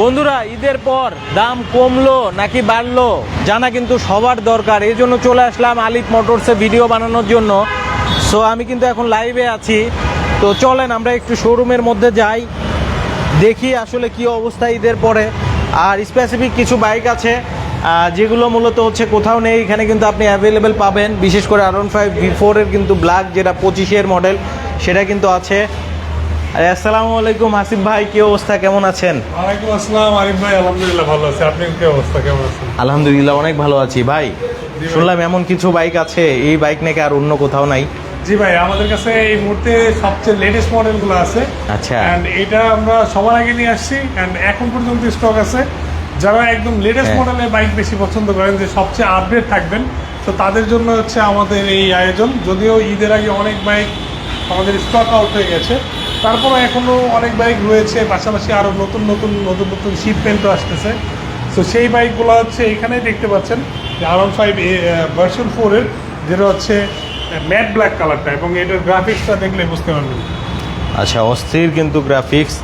বন্ধুরা, ঈদের পর দাম কমলো নাকি বাড়লো জানা কিন্তু সবার দরকার। এই জন্য চলে আসলাম আলিফ মোটরসে ভিডিও বানানোর জন্য। সো আমি কিন্তু এখন লাইভে আছি। তো চলেন, আমরা একটু শোরুমের মধ্যে যাই। দেখি আসলে কি অবস্থা ঈদের পরে। আর স্পেসিফিক কিছু বাইক আছে যেগুলো মূলত হচ্ছে কোথাও নেই। এখানে কিন্তু আপনি অ্যাভেলেবেল পাবেন। বিশেষ করে আর ওয়ান ফাইভ ভি ফোরের কিন্তু ব্ল্যাক যেটা পঁচিশের মডেল সেটা কিন্তু আছে। আরে আসসালামু আলাইকুম হাসিফ ভাই কি অবস্থা? কেমন আছেন? ওয়ালাইকুম আসসালাম আরিফ ভাই আলহামদুলিল্লাহ ভালো আছি। আপনি কি অবস্থা? কেমন আছেন? আলহামদুলিল্লাহ অনেক ভালো আছি। ভাই। শুনলাম এমন কিছু বাইক আছে এই বাইক নাকি আর অন্য কোথাও নাই। জি ভাই আমাদের কাছে এই মুহূর্তে সবচেয়ে লেটেস্ট মডেলগুলো আছে। আচ্ছা। অ্যান্ড এটা আমরা সবার আগে নিয়ে আসছি অ্যান্ড এখন পর্যন্ত স্টক আছে। যারা একদম লেটেস্ট হ্যাঁ। মডেলের বাইক বেশি পছন্দ করেন যে সবচেয়ে আপডেট থাকবেন তো তাদের জন্য হচ্ছে আমাদের এই আয়োজন। যদিও ঈদের আগে অনেক বাইক আমাদের স্টক আউট হয়ে গেছে তারপরে এখনও অনেক বাইক রয়েছে, পাশাপাশি আরও নতুন নতুন নতুন নতুন শিপমেন্টও আসতেছে। তো সেই বাইকগুলো হচ্ছে এখানেই দেখতে পাচ্ছেন, যে আর ওয়ান ফাইভ এ ভার্সন ফোরের যেটা হচ্ছে ম্যাট ব্ল্যাক কালারটা এবং এটার গ্রাফিক্সটা দেখলে বুঝতে পারবেন। আচ্ছা অস্থির কিন্তু গ্রাফিক্স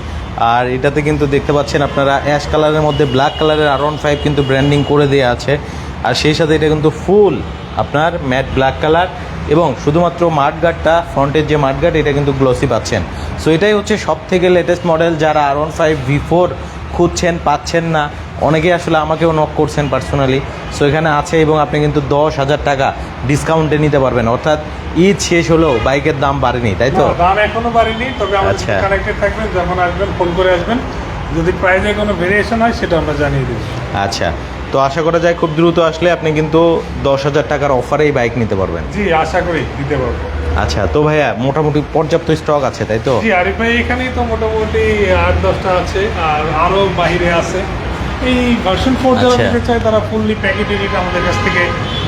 আর এটাতে কিন্তু দেখতে পাচ্ছেন আপনারা অ্যাশ কালারের মধ্যে ব্ল্যাক কালারের আর ওয়ান ফাইভ কিন্তু ব্র্যান্ডিং করে দেওয়া আছে। আর সেই সাথে এটা কিন্তু ফুল আপনার ম্যাট ব্ল্যাক কালার এবং শুধুমাত্র মাঠগার্ডটা ফ্রন্টের যে মাঠগার্ড এটা কিন্তু গ্লসি পাচ্ছেন। সো এটাই হচ্ছে সব থেকে লেটেস্ট মডেল যারা R one five V four খুঁজছেন পাচ্ছেন না। অনেকে আসলে আমাকেও নক করছেন পার্সোনালি সো এখানে আছে এবং আপনি কিন্তু দশ হাজার টাকা ডিসকাউন্টে নিতে পারবেন। অর্থাৎ ঈদ শেষ হলেও বাইকের দাম বাড়েনি তাই তো? দাম এখনও বাড়েনি তবে আচ্ছা। কানেক্টেড থাকবেন যখন আসবেন ফোন করে আসবেন। যদি প্রাইজে কোনো ভেরিয়েশন হয় সেটা আমরা জানিয়ে দেবো আচ্ছা। তো আশা করা যায় খুব দ্রুত আসলে আপনি কিন্তু দশ হাজার টাকার অফারেই বাইক নিতে পারবেন। জি আশা করি দিতে পারব। আচ্ছা তো ভাইয়া মোটামুটি পর্যাপ্ত স্টক আছে তাই তো? জি আরিফ ভাই এখানেই তো মোটামুটি আট দশটা আছে আর আরও বাইরে আছে। এই ভার্সন ফোর যারা আচ্ছা। নিতে চায় তারা ফুললি প্যাকেটেড এটা আমাদের কাছ থেকে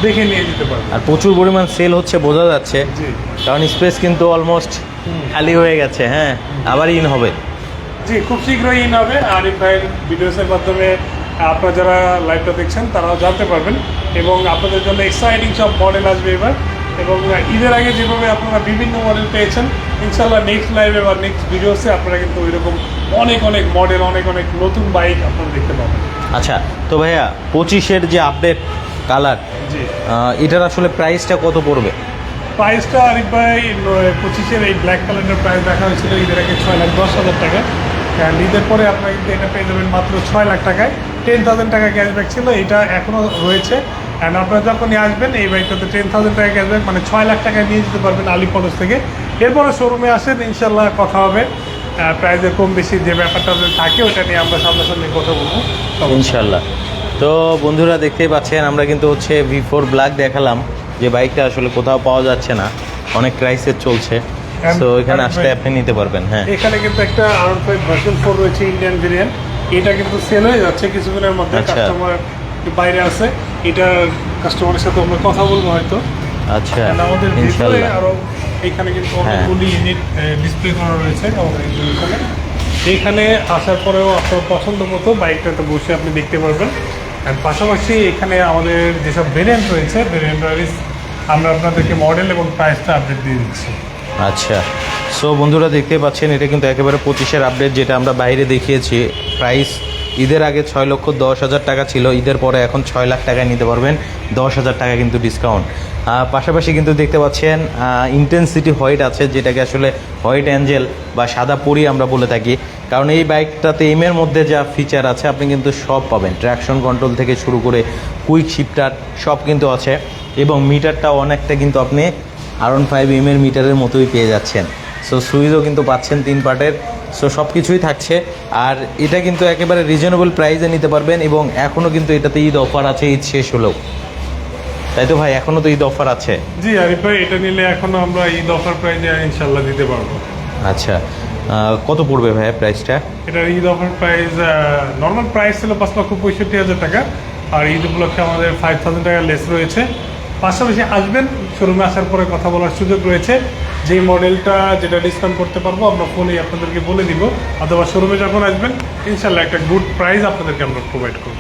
দেখে নিয়ে যেতে পারবে। আর প্রচুর পরিমাণ সেল হচ্ছে বোঝা যাচ্ছে। জি। কারণ স্পেস কিন্তু অলমোস্ট খালি হয়ে গেছে হ্যাঁ? আবার ইন হবে। জি খুব শীঘ্রই ইন হবে। আরিফ ভাইয়ের ভিডিওসের মাধ্যমে আপনারা যারা লাইভটা দেখছেন তারাও জানতে পারবেন। এবং আপনাদের জন্য এক্সাইটিং সব মডেল আসবে এবার। এবং ঈদের আগে যেভাবে আপনারা বিভিন্ন মডেল পেয়েছেন ইনশাল্লাহ নেক্সট লাইভে বা নেক্সট ভিডিওসে আপনারা কিন্তু ওইরকম অনেক অনেক মডেল অনেক অনেক নতুন বাইক আপনারা দেখতে পাবেন। আচ্ছা তো ভাইয়া পঁচিশের যে আপডেট কালার জি। এটার আসলে প্রাইসটা কত পড়বে? প্রাইসটা আরিফ ভাই পঁচিশের এই ব্ল্যাক কালারের প্রাইস দেখা হয়েছিল ঈদের আগে ছয় লাখ দশ হাজার টাকা ঈদের পরে আপনারা কিন্তু এটা পেয়ে যাবেন মাত্র ছয় লাখ টাকায়। টেন থাউজেন্ড টাকা ক্যাশব্যাক ছিল এটা এখনও রয়েছে। অ্যান্ড আপনারা যখনই আসবেন এই বাইকটাতে টেন থাউজেন্ড টাকা ক্যাশব্যাক মানে ছয় লাখ টাকায় নিয়ে যেতে পারবেন আলিপনস থেকে। এরপরে শোরুমে আসেন ইনশাল্লাহ কথা হবে। প্রাইসের কম বেশি যে ব্যাপারটা থাকে ওটা নিয়ে আমরা সামনাসামনি কথা বলব। ইনশাল্লাহ তো বন্ধুরা দেখতেই পাচ্ছেন আমরা কিন্তু হচ্ছে ভি ফোর ব্ল্যাক দেখালাম যে বাইকটা আসলে কোথাও পাওয়া যাচ্ছে না। অনেক ক্রাইসিস চলছে। তো এখানে আসলে আপনি নিতে পারবেন হ্যাঁ। এখানে কিন্তু একটা আর ফাইভ ভার্সন ফোর রয়েছে ইন্ডিয়ান ভেরিয়েন্ট এটা কিন্তু সেল হয়ে যাচ্ছে কিছুদিনের মধ্যে আচ্ছা। কাস্টমার বাইরে আছে। এটা কাস্টমারের সাথে আমরা কথা বলব হয়তো। আচ্ছা আমাদের ভিতরে আরও এখানে কিন্তু হ্যাঁ। অনেকগুলি ইউনিট ডিসপ্লে করা রয়েছে আমাদের এখানে এইখানে আসার পরেও আপনার পছন্দ মতো বাইকটাতে বসে আপনি দেখতে পারবেন। আর পাশাপাশি এখানে আমাদের যেসব ভেরিয়েন্ট রয়েছে ভেরিয়েন্ট আমরা আপনাদেরকে মডেল এবং প্রাইসটা আপডেট দিয়ে দিচ্ছি। আচ্ছা। সো বন্ধুরা দেখতে পাচ্ছেন, এটা কিন্তু একেবারে পঁচিশের আপডেট যেটা আমরা বাইরে দেখিয়েছি। প্রাইস ঈদের আগে ছয় লক্ষ দশ হাজার টাকা ছিল, ঈদের পরে এখন ছয় লাখ টাকায় নিতে পারবেন, দশ হাজার টাকা কিন্তু ডিসকাউন্ট পাশাপাশি কিন্তু দেখতে পাচ্ছেন ইন্টেন্সিটি হোয়াইট আছে, যেটাকে আসলে হোয়াইট অ্যাঞ্জেল বা সাদা পরি আমরা বলে থাকি। কারণ এই বাইকটাতে এমের মধ্যে যা ফিচার আছে, আপনি কিন্তু সব পাবেন। ট্র্যাকশন কন্ট্রোল থেকে শুরু করে কুইক শিফটার সব কিন্তু আছে। এবং মিটারটাও অনেকটা কিন্তু আপনি আর ওয়ান ফাইভ এম এর মিটারের মতোই পেয়ে যাচ্ছেন। সো সুইচও কিন্তু পাচ্ছেন তিন পার্টের। সো সব কিছুই থাকছে। আর এটা কিন্তু একেবারে রিজনেবল প্রাইসে নিতে পারবেন এবং এখনও কিন্তু এটাতে ঈদ অফার আছে ঈদ শেষ হলেও তাই তো ভাই? এখনও তো ঈদ অফার আছে। জি আরিফ ভাই এটা নিলে এখনও আমরা ঈদ অফার প্রাইজে ইনশাল্লাহ দিতে পারব। আচ্ছা। কত পড়বে ভাই প্রাইসটা এটা Eid offer price normal price ছিল পাঁচ লক্ষ পঁয়ষট্টি হাজার টাকা। আর ঈদ উপলক্ষে আমাদের ফাইভ থাউজেন্ড টাকা লেস রয়েছে। পাশাপাশি আসবেন শোরুমে আসার পরে কথা বলার সুযোগ রয়েছে। যেই মডেলটা যেটা ডিসকাউন্ট করতে পারব আমরা ফোনে আপনাদেরকে বলে দিব। অথবা শোরুমে যখন আসবেন ইনশাল্লাহ একটা গুড প্রাইস আপনাদেরকে আমরা প্রোভাইড করব।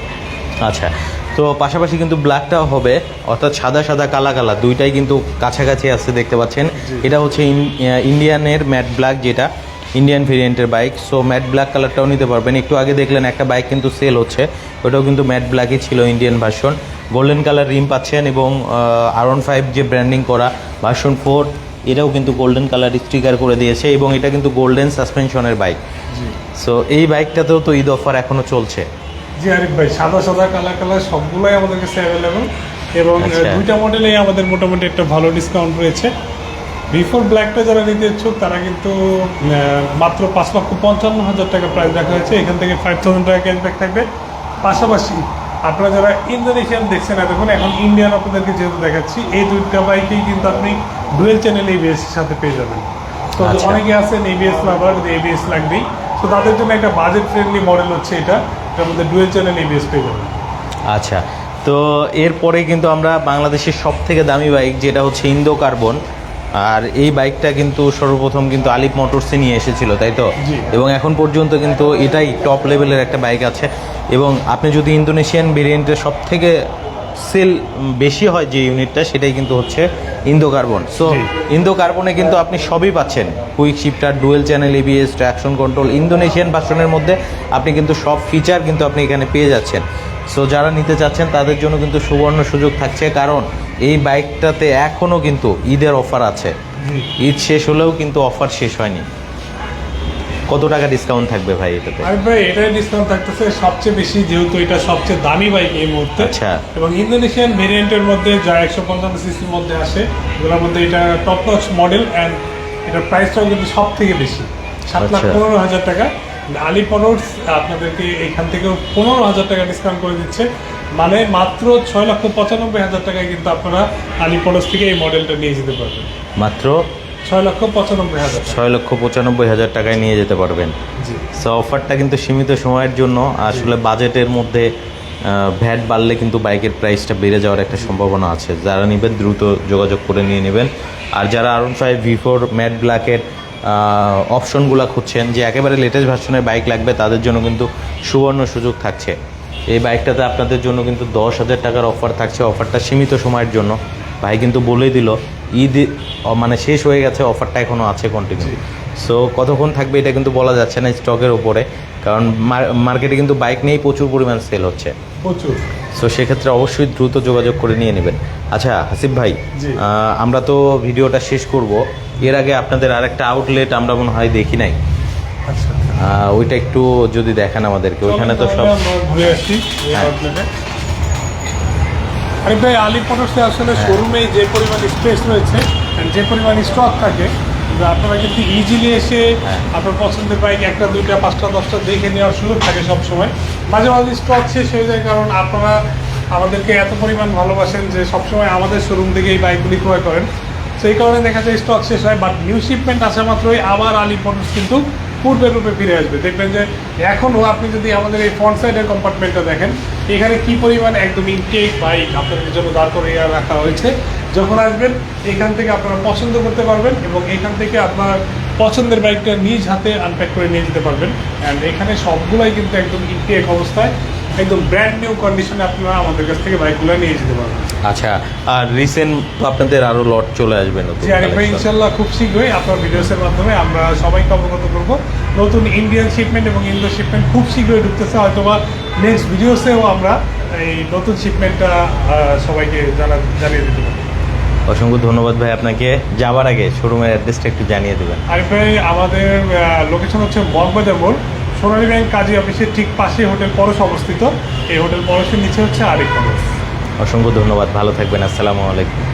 আচ্ছা তো পাশাপাশি কিন্তু ব্ল্যাকটাও হবে অর্থাৎ সাদা সাদা কালা কালা দুইটাই কিন্তু কাছাকাছি আছে দেখতে পাচ্ছেন। এটা হচ্ছে ইন- ইন্ডিয়ানের ম্যাট ব্ল্যাক যেটা ইন্ডিয়ান ভেরিয়েন্টের বাইক সো ম্যাট ব্ল্যাক কালারটাও নিতে পারবেন। একটু আগে দেখলেন একটা বাইক কিন্তু সেল হচ্ছে ওটাও কিন্তু ম্যাট ব্ল্যাকই ছিল Indian version golden colour rim পাচ্ছেন এবং আর ওয়ান ফাইভ যে ব্র্যান্ডিং করা ভার্সন ফোর এটাও কিন্তু গোল্ডেন কালার স্টিকার করে দিয়েছে এবং এটা কিন্তু গোল্ডেন সাসপেনশনের বাইক সো এই বাইকটাতেও তো ঈদ অফার এখনও চলছে। জি আরিফ ভাই সাদা সাদা কালার কালার সবগুলোই আমাদের কাছে অ্যাভেলেবল এবং আচ্ছা। দুইটা মডেলেই আমাদের মোটামুটি একটা ভালো ডিসকাউন্ট রয়েছে। বিফোর ব্ল্যাকটা যারা নিতে ইচ্ছুক তারা কিন্তু মাত্র পাঁচ লক্ষ পঞ্চান্ন হাজার টাকা প্রাইস রাখা হয়েছে। এখান থেকে ফাইভ থাউজেন্ড টাকা ক্যাশব্যাক থাকবে। পাশাপাশি আপনারা যারা ইন্দোনেশিয়ান দেখছেন এতক্ষণ এখন ইন্ডিয়ান আপনাদেরকে যেহেতু দেখাচ্ছি এই দুইটা বাইকেই কিন্তু আপনি ডুয়েল চ্যানেল এবিএস সাথে পেয়ে যাবেন। তো আচ্ছা। অনেকে আছেন এবিএস লাভার এবিএস লাগবেই। তো তাদের জন্য একটা বাজেট ফ্রেন্ডলি মডেল হচ্ছে এটা এটার মধ্যে ডুয়েল চ্যানেল এবিএস পেয়ে যাবেন। আচ্ছা। তো এরপরে কিন্তু আমরা বাংলাদেশের সব থেকে দামি বাইক যেটা হচ্ছে ইন্দো কার্বন আর এই বাইকটা কিন্তু সর্বপ্রথম কিন্তু আলিপ মোটরসে নিয়ে এসেছিল তাই তো? এবং এখন পর্যন্ত কিন্তু এটাই টপ লেভেলের একটা বাইক আছে। এবং আপনি যদি ইন্দোনেশিয়ান ভেরিয়েন্টের সব থেকে সেল বেশি হয় যে ইউনিটটা সেটাই কিন্তু হচ্ছে ইন্দো কার্বন সো। ইন্দো কার্বনে কিন্তু আপনি সবই পাচ্ছেন। Quick shifter dual channel ABS traction control Indonesian ভার্সনের মধ্যে আপনি কিন্তু সব ফিচার কিন্তু আপনি এখানে পেয়ে যাচ্ছেন। সো যারা নিতে চাচ্ছেন তাদের জন্য কিন্তু সুবর্ণ সুযোগ থাকছে। কারণ এই বাইকটাতে এখনও কিন্তু ঈদের অফার আছে। ঈদ শেষ হলেও কিন্তু অফার শেষ হয়নি। কত টাকা ডিসকাউন্ট থাকবে ভাই এটাতে? আর ভাই এটাই ডিসকাউন্ট থাকতেছে। সবচেয়ে বেশি যেহেতু এটা সবচেয়ে দামি বাইক এই মুহূর্তে। আচ্ছা। এবং ইন্দোনেশিয়ান ভেরিয়েন্টের মধ্যে যা একশো পঞ্চান্ন সিসির মধ্যে আসে এগুলোর মধ্যে এটা টপ নচ মডেল অ্যান্ড এটার প্রাইসটাও কিন্তু সব থেকে বেশি। সাত লাখ আচ্ছা। পনেরো হাজার টাকা। আলি পনোর্স আপনাদেরকে এখান থেকেও পনেরো হাজার টাকা ডিসকাউন্ট করে দিচ্ছে। মানে মাত্র ছয় লক্ষ পঁচানব্বই হাজার টাকায় কিন্তু আপনারা আলি পনোর্স থেকে এই মডেলটা নিয়ে যেতে পারবেন। মাত্র? ছয় লক্ষ পঁচানব্বই হাজার ছয় লক্ষ পঁচানব্বই হাজার টাকায় নিয়ে যেতে পারবেন। জি। সো অফারটা কিন্তু সীমিত সময়ের জন্য। আসলে বাজেটের মধ্যে ভ্যাট বাড়লে কিন্তু বাইকের প্রাইসটা বেড়ে যাওয়ার একটা সম্ভাবনা আছে। যারা নেবেন দ্রুত যোগাযোগ করে নিয়ে নেবেন। আর যারা আরন ফাইভ ভি ফোর ম্যাট ব্ল্যাকের অপশনগুলো খুঁজছেন যে একেবারে লেটেস্ট ভার্সনের বাইক লাগবে, তাদের জন্য কিন্তু সুবর্ণ সুযোগ থাকছে। এই বাইকটাতে আপনাদের জন্য কিন্তু দশ হাজার টাকার অফার থাকছে অফারটা সীমিত সময়ের জন্য। ভাই কিন্তু বলেই দিল ঈদ মানে শেষ হয়ে গেছে অফারটা এখনও আছে কন্টিনিউ সো কতক্ষণ থাকবে এটা কিন্তু বলা যাচ্ছে না স্টকের উপরে কারণ মার্কেটে কিন্তু বাইক নিয়েই প্রচুর পরিমাণ সেল হচ্ছে। প্রচুর। সো সেক্ষেত্রে অবশ্যই দ্রুত যোগাযোগ করে নিয়ে নেবেন। আচ্ছা হাসিফ ভাই আমরা তো ভিডিওটা শেষ করব। এর আগে আপনাদের আরেকটা আউটলেট আমরা মনে হয় দেখি নাই। আচ্ছা। ওইটা একটু যদি দেখান আমাদেরকে ওইখানে তো সব ঘুরে আসছি। আরে ভাই আলি মোটরসে আসলে শোরুমে যে পরিমাণ স্পেস রয়েছে যে পরিমাণ স্টক থাকে আপনারা কিন্তু ইজিলি এসে হ্যাঁ। আপনার পছন্দের বাইক একটা দুইটা পাঁচটা দশটা দেখে নেওয়ার সুযোগ থাকে সব সময় মাঝে মাঝে স্টক শেষ হয়ে যায় কারণ আপনারা আমাদেরকে এত পরিমাণ ভালোবাসেন যে সবসময় আমাদের শোরুম থেকে এই বাইকগুলি ক্রয় করেন সেই কারণে দেখা যায় স্টক শেষ হয় বাট নিউ শিপমেন্ট আসা মাত্রই আবার আলি মোটরস কিন্তু পূর্বের রূপে ফিরে আসবে। দেখবেন যে এখনও আপনি যদি আমাদের এই ফ্রন্ট সাইডের কম্পার্টমেন্টটা দেখেন, এখানে কি পরিমাণ একদম ইনটেক বাইক আপনাদের জন্য দাঁড় করে রাখা হয়েছে, যখন আসবেন, এখান থেকে আপনারা পছন্দ করতে পারবেন এবং এখান থেকে আপনার পছন্দের বাইকটা নিজ হাতে আনপ্যাক করে নিয়ে যেতে পারবেন। অ্যান্ড এখানে সবগুলাই কিন্তু একদম ইনটেক অবস্থায়, একদম ব্র্যান্ড নিউ কন্ডিশনে আপনারা আমাদের কাছ থেকে বাইকগুলো নিয়ে যেতে পারবেন। আচ্ছা আর রিসেন্ট আপনাদের আরও লট চলে আসবে নতুন ইনশাল্লাহ খুব শীঘ্রই আপনার ভিডিওসের মাধ্যমে আমরা সবাইকে অবগত করব। নতুন ইন্ডিয়ান শিপমেন্ট এবং ইন্দো শিপমেন্ট খুব শীঘ্রই ঢুকতেছে হয়তোবা নেক্সট ভিডিওসেও আমরা এই নতুন শিপমেন্টটা সবাইকে জানা জানিয়ে দিতে পারব। অসংখ্য ধন্যবাদ ভাই আপনাকে। যাওয়ার আগে শোরুমের অ্যাড্রেসটা একটু জানিয়ে দেবেন। আরিফ ভাই আমাদের লোকেশন হচ্ছে মগবাজার মোড় সোনালী ব্যাংক কাজী অফিসের ঠিক পাশে হোটেল পরশ অবস্থিত। এই হোটেল পরশের নিচে হচ্ছে আরেক কলেজ অসংখ্য ধন্যবাদ ভালো থাকবেন আসসালামু আলাইকুম।